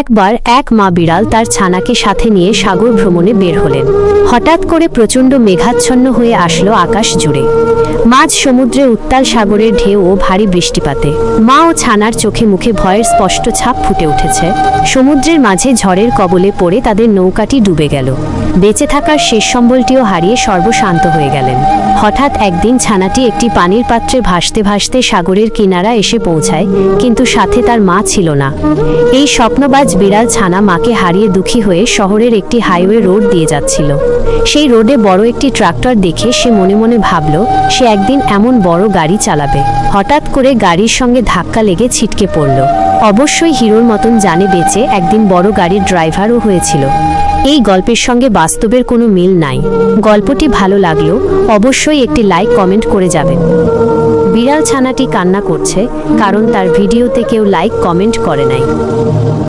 একবার এক মা বিড়াল তার ছানাকে সাথে নিয়ে সাগর ভ্রমণে বের হলেন। হঠাৎ করে প্রচণ্ড মেঘাচ্ছন্ন হয়ে আসলো আকাশ জুড়ে। মাঝ সমুদ্রে উত্তাল সাগরের ঢেউ ও ভারী বৃষ্টিপাতে। মা ও ছানার চোখে মুখে ভয়ের স্পষ্ট ছাপ ফুটে উঠেছে। সমুদ্রের মাঝে ঝড়ের কবলে পড়ে তাদের নৌকাটি ডুবে গেল। বেঁচে থাকার শেষ সম্বলটিও হারিয়ে সর্বশান্ত হয়ে গেলেন। হঠাৎ একদিন ছানাটি একটি পানির পাত্রে ভাসতে ভাসতে সাগরের কিনারা এসে পৌঁছায়, কিন্তু সাথে তার মা ছিল না। এই স্বপ্নবাজ বিড়াল ছানা মাকে হারিয়ে দুঃখী হয়ে শহরের একটি হাইওয়ে রোড দিয়ে যাচ্ছিল। সেই রোডে বড় একটি ট্রাক্টর দেখে সে মনে মনে ভাবল, সে একদিন এমন বড় গাড়ি চালাবে। হঠাৎ করে গাড়ির সঙ্গে ধাক্কা লেগে ছিটকে পড়ল। অবশ্যই হিরোর মতন জানে বেঁচে একদিন বড় গাড়ির ড্রাইভারও হয়েছিল। এই গল্পের সঙ্গে বাস্তবের কোনো মিল নাই। গল্পটি ভালো লাগলেও অবশ্যই একটি লাইক কমেন্ট করে যাবেন। বিড়াল ছানাটি কান্না করছে, কারণ তার ভিডিওতে কেউ লাইক কমেন্ট করে নাই।